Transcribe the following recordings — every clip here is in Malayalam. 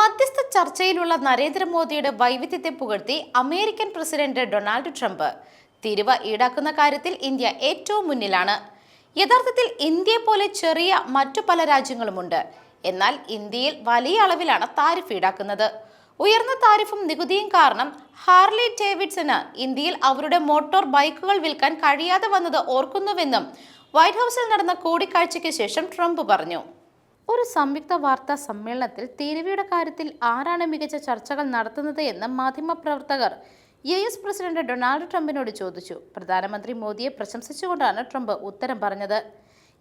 മധ്യസ്ഥ ചർച്ചയിലുള്ള നരേന്ദ്രമോദിയുടെ വൈവിധ്യത്തെ പുകഴ്ത്തി അമേരിക്കൻ പ്രസിഡന്റ് ഡൊണാൾഡ് ട്രംപ്. തിരിവ് ഈടാക്കുന്ന കാര്യത്തിൽ ഇന്ത്യ ഏറ്റവും മുന്നിലാണ്. യഥാർത്ഥത്തിൽ ഇന്ത്യയെ പോലെ ചെറിയ മറ്റു പല രാജ്യങ്ങളുമുണ്ട്. എന്നാൽ ഇന്ത്യയിൽ വലിയ അളവിലാണ് താരിഫ് ഈടാക്കുന്നത്. ഉയർന്ന താരിഫും നികുതിയും കാരണം ഹാർലി ഡേവിഡ്സന് ഇന്ത്യയിൽ അവരുടെ മോട്ടോർ ബൈക്കുകൾ വിൽക്കാൻ കഴിയാതെ വന്നത് ഓർക്കുന്നുവെന്നും വൈറ്റ് ഹൗസിൽ നടന്ന കൂടിക്കാഴ്ചയ്ക്ക് ശേഷം ട്രംപ് പറഞ്ഞു. ഒരു സംയുക്ത വാർത്താ സമ്മേളനത്തിൽ തീരുവയുടെ കാര്യത്തിൽ ആരാണ് മികച്ച ചർച്ചകൾ നടത്തുന്നത് എന്ന് മാധ്യമപ്രവർത്തകർ യു എസ് പ്രസിഡന്റ് ഡൊണാൾഡ് ട്രംപിനോട് ചോദിച്ചു. പ്രധാനമന്ത്രി മോദിയെ പ്രശംസിച്ചുകൊണ്ടാണ് ട്രംപ് ഉത്തരം പറഞ്ഞത്.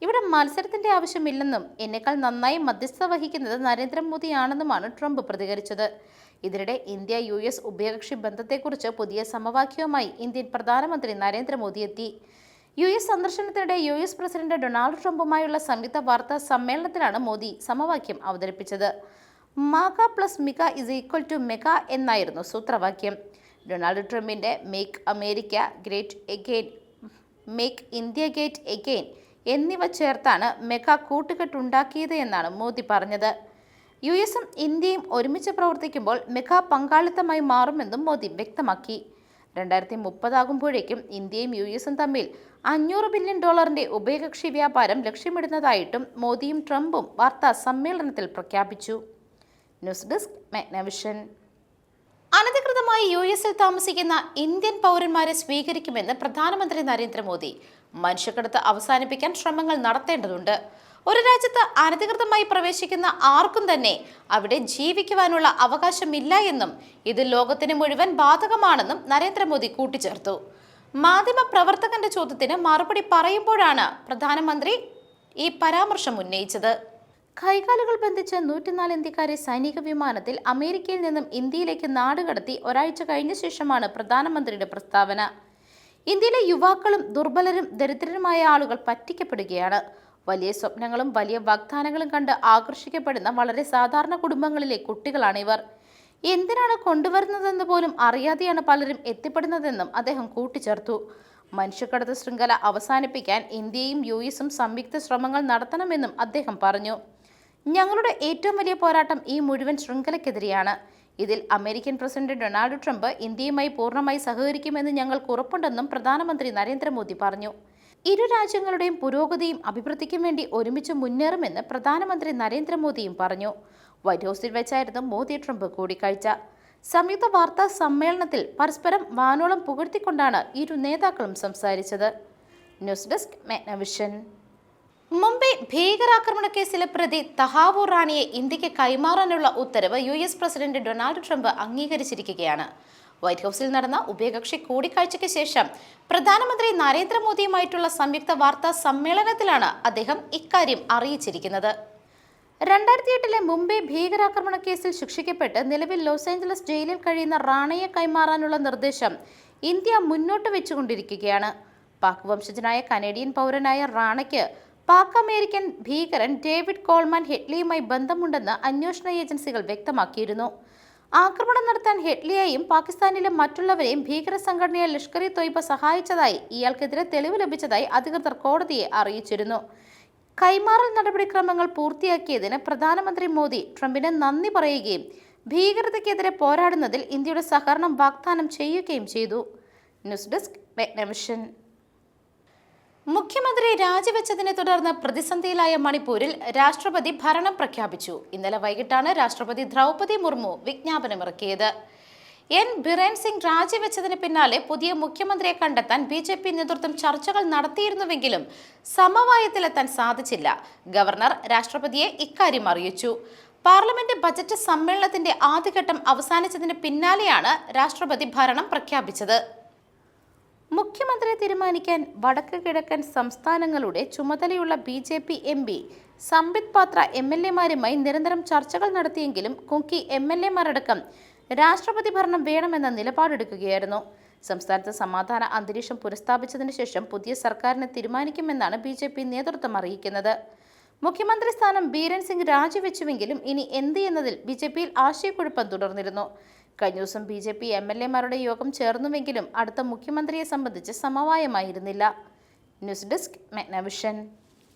ഇവിടെ മത്സരത്തിന്റെ ആവശ്യമില്ലെന്നും എന്നേക്കാൾ നന്നായി മധ്യസ്ഥത വഹിക്കുന്നത് നരേന്ദ്രമോദിയാണെന്നുമാണ് ട്രംപ് പ്രതികരിച്ചത്. ഇതിനിടെ ഇന്ത്യ യു എസ് ഉഭയകക്ഷി ബന്ധത്തെക്കുറിച്ച് പുതിയ സമവാക്യവുമായി ഇന്ത്യൻ പ്രധാനമന്ത്രി നരേന്ദ്രമോദി എത്തി. യു എസ് സന്ദർശനത്തിനിടെ യു എസ് പ്രസിഡന്റ് ഡൊണാൾഡ് ട്രംപുമായുള്ള സംയുക്ത വാർത്താ സമ്മേളനത്തിലാണ് മോദി സമവാക്യം അവതരിപ്പിച്ചത്. MAGA plus MIGA is equal to MEGA എന്നായിരുന്നു സൂത്രവാക്യം. ഡൊണാൾഡ് ട്രംപിന്റെ make America great again make India great again എന്നിവ ചേർത്താണ് മെഗ കൂട്ടുകെട്ടുണ്ടാക്കിയത് എന്നാണ് മോദി പറഞ്ഞത്. യു എസും ഇന്ത്യയും ഒരുമിച്ച് പ്രവർത്തിക്കുമ്പോൾ മെഗ പങ്കാളിത്തമായി മാറുമെന്നും മോദി വ്യക്തമാക്കി. രണ്ടായിരത്തി മുപ്പതാകുമ്പോഴേക്കും ഇന്ത്യയും യു എസും തമ്മിൽ അഞ്ഞൂറ് ബില്യൺ ഡോളറിന്റെ ഉഭയകക്ഷി വ്യാപാരം ലക്ഷ്യമിടുന്നതായിട്ടും മോദിയും ട്രംപും വാർത്താ സമ്മേളനത്തിൽ പ്രഖ്യാപിച്ചു. ന്യൂസ് ഡെസ്ക് മെഗ്നവിഷൻ. അനധികൃതമായി യു എസിൽ താമസിക്കുന്ന ഇന്ത്യൻ പൗരന്മാരെ സ്വീകരിക്കുമെന്ന് പ്രധാനമന്ത്രി നരേന്ദ്രമോദി. മനുഷ്യക്കടത്ത് അവസാനിപ്പിക്കാൻ ശ്രമങ്ങൾ നടത്തേണ്ടതുണ്ട്. ഒരു രാജ്യത്ത് അനധികൃതമായി പ്രവേശിക്കുന്ന ആർക്കും തന്നെ അവിടെ ജീവിക്കുവാനുള്ള അവകാശമില്ല എന്നും ഇത് ലോകത്തിന് മുഴുവൻ ബാധകമാണെന്നും നരേന്ദ്രമോദി കൂട്ടിച്ചേർത്തു. മാധ്യമ പ്രവർത്തകന്റെ ചോദ്യത്തിന് മറുപടി പറയുമ്പോഴാണ് പ്രധാനമന്ത്രി ഈ പരാമർശം ഉന്നയിച്ചത്. കൈകാലുകൾ ബന്ധിച്ച് നൂറ്റിനാല് ഇന്ത്യക്കാരെ സൈനിക വിമാനത്തിൽ അമേരിക്കയിൽ നിന്നും ഇന്ത്യയിലേക്ക് നാടുകടത്തി ഒരാഴ്ച കഴിഞ്ഞ ശേഷമാണ് പ്രധാനമന്ത്രിയുടെ പ്രസ്താവന. ഇന്ത്യയിലെ യുവാക്കളും ദുർബലരും ദരിദ്രരുമായ ആളുകൾ പറ്റിക്കപ്പെടുകയാണ്. വലിയ സ്വപ്നങ്ങളും വലിയ വാഗ്ദാനങ്ങളും കണ്ട് ആകർഷിക്കപ്പെടുന്ന വളരെ സാധാരണ കുടുംബങ്ങളിലെ കുട്ടികളാണിവർ. എന്തിനാണ് കൊണ്ടുവരുന്നതെന്ന് പോലും അറിയാതെയാണ് പലരും എത്തിപ്പെടുന്നതെന്നും അദ്ദേഹം കൂട്ടിച്ചേർത്തു. മനുഷ്യക്കടത്ത് ശൃംഖല അവസാനിപ്പിക്കാൻ ഇന്ത്യയും യു എസും സംയുക്ത ശ്രമങ്ങൾ നടത്തണമെന്നും അദ്ദേഹം പറഞ്ഞു. ഞങ്ങളുടെ ഏറ്റവും വലിയ പോരാട്ടം ഈ മുഴുവൻ ശൃംഖലയ്ക്കെതിരെയാണ് ഇതിൽ അമേരിക്കൻ പ്രസിഡന്റ് ഡൊണാൾഡ് ട്രംപ് ഇന്ത്യയുമായി പൂർണമായി സഹകരിക്കുമെന്ന് ഞങ്ങൾക്ക് ഉറപ്പുണ്ടെന്നും പ്രധാനമന്ത്രി നരേന്ദ്രമോദി പറഞ്ഞു. ഇരു രാജ്യങ്ങളുടെയും പുരോഗതിയും അഭിവൃദ്ധിക്കും വേണ്ടി ഒരുമിച്ച് മുന്നേറുമെന്ന് പ്രധാനമന്ത്രി നരേന്ദ്രമോദിയും പറഞ്ഞു. വൈറ്റ് ഹൗസിൽ വെച്ചായിരുന്നു മോദി ട്രംപ് കൂടിക്കാഴ്ച. സംയുക്ത വാർത്താ സമ്മേളനത്തിൽ പരസ്പരം വാനോളം പുകഴ്ത്തിക്കൊണ്ടാണ് ഇരു നേതാക്കളും സംസാരിച്ചത്. ന്യൂസ് ഡെസ്ക് മേനവിഷൻ മുംബൈ ഭീകരാക്രമണ കേസിലെ പ്രതി തഹാവൂർ റാണിയെ ഇന്ത്യയ്ക്ക് കൈമാറാനുള്ള ഉത്തരവ് U S president Donald Trump അംഗീകരിച്ചിരിക്കുകയാണ്. White ഹൗസിൽ നടന്ന ഉഭയകക്ഷി കൂടിക്കാഴ്ചയ്ക്ക് ശേഷം പ്രധാനമന്ത്രി നരേന്ദ്രമോദിയുമായിട്ടുള്ള സംയുക്ത വാർത്താ സമ്മേളനത്തിലാണ് അദ്ദേഹം ഇക്കാര്യം അറിയിച്ചിരിക്കുന്നത്. രണ്ടായിരത്തി എട്ടിലെ മുംബൈ ഭീകരാക്രമണ കേസിൽ ശിക്ഷിക്കപ്പെട്ട് നിലവിൽ ലോസ് ഏഞ്ചലസ് ജയിലിൽ കഴിയുന്ന റാണയെ കൈമാറാനുള്ള നിർദ്ദേശം ഇന്ത്യ മുന്നോട്ട് വെച്ചുകൊണ്ടിരിക്കുകയാണ്. പാക് വംശജനായ കനേഡിയൻ പൗരനായ റാണയ്ക്ക് പാക് അമേരിക്കൻ ഭീകരൻ ഡേവിഡ് കോൾമാൻ ഹെഡ്ലിയുമായി ബന്ധമുണ്ടെന്ന് അന്വേഷണ ഏജൻസികൾ വ്യക്തമാക്കിയിരുന്നു. ആക്രമണം നടത്താൻ ഹെഡ്ലിയെയും പാകിസ്ഥാനിലെ മറ്റുള്ളവരെയും ഭീകര സംഘടനയെ ലഷ്കർ ഇ തൊയ്ബ സഹായിച്ചതായി ഇയാൾക്കെതിരെ തെളിവ് ലഭിച്ചതായി അധികൃതർ കോടതിയെ അറിയിച്ചിരുന്നു. കൈമാറൽ നടപടിക്രമങ്ങൾ പൂർത്തിയാക്കിയതിന് പ്രധാനമന്ത്രി മോദി ട്രംപിന് നന്ദി പറയുകയും ഭീകരതയ്ക്കെതിരെ പോരാടുന്നതിൽ ഇന്ത്യയുടെ സഹകരണം വാഗ്ദാനം ചെയ്യുകയും ചെയ്തു. ന്യൂസ് ഡെസ്ക് മെഗ്നവിഷൻ. മുഖ്യമന്ത്രി രാജിവെച്ചതിനെ തുടർന്ന് പ്രതിസന്ധിയിലായ മണിപ്പൂരിൽ രാഷ്ട്രപതി ഭരണം പ്രഖ്യാപിച്ചു. ഇന്നലെ വൈകിട്ടാണ് രാഷ്ട്രപതി ദ്രൗപതി മുർമു വിജ്ഞാപനമിറക്കിയത്. എൻ. ബിരേൻ സിംഗ് രാജിവെച്ചതിന് പിന്നാലെ പുതിയ മുഖ്യമന്ത്രിയെ കണ്ടെത്താൻ ബി ജെ പി നേതൃത്വം ചർച്ചകൾ നടത്തിയിരുന്നുവെങ്കിലും സമവായത്തിലെത്താൻ സാധിച്ചില്ല. ഗവർണർ രാഷ്ട്രപതിയെ ഇക്കാര്യം അറിയിച്ചു. പാർലമെന്റ് ബജറ്റ് സമ്മേളനത്തിന്റെ ആദ്യഘട്ടം അവസാനിച്ചതിന് പിന്നാലെയാണ് രാഷ്ട്രപതി ഭരണം പ്രഖ്യാപിച്ചത്. മുഖ്യമന്ത്രിയെ തീരുമാനിക്കാൻ വടക്ക് കിഴക്കൻ സംസ്ഥാനങ്ങളുടെ ചുമതലയുള്ള B J P M P Sambit Patra M L എമാരുമായി നിരന്തരം ചർച്ചകൾ നടത്തിയെങ്കിലും കുക്കി എം എൽ എമാരടക്കം രാഷ്ട്രപതി ഭരണം വേണമെന്ന നിലപാടെടുക്കുകയായിരുന്നു. സംസ്ഥാനത്ത് സമാധാന അന്തരീക്ഷം പുനഃസ്ഥാപിച്ചതിന് ശേഷം പുതിയ സർക്കാരിനെ തീരുമാനിക്കുമെന്നാണ് ബി ജെ പി നേതൃത്വം അറിയിക്കുന്നത്. മുഖ്യമന്ത്രി സ്ഥാനം ബീരൻ സിംഗ് രാജിവെച്ചുവെങ്കിലും ഇനി എന്ത് എന്നതിൽ ബി ജെ പിയിൽ ആശയക്കുഴപ്പം തുടർന്നിരുന്നു. കഴിഞ്ഞ ദിവസം B J P M L എമാരുടെ യോഗം ചേർന്നുവെങ്കിലും അടുത്ത മുഖ്യമന്ത്രിയെ സംബന്ധിച്ച് സമവായമായിരുന്നില്ല. News desk മെഗ്നവിഷൻ.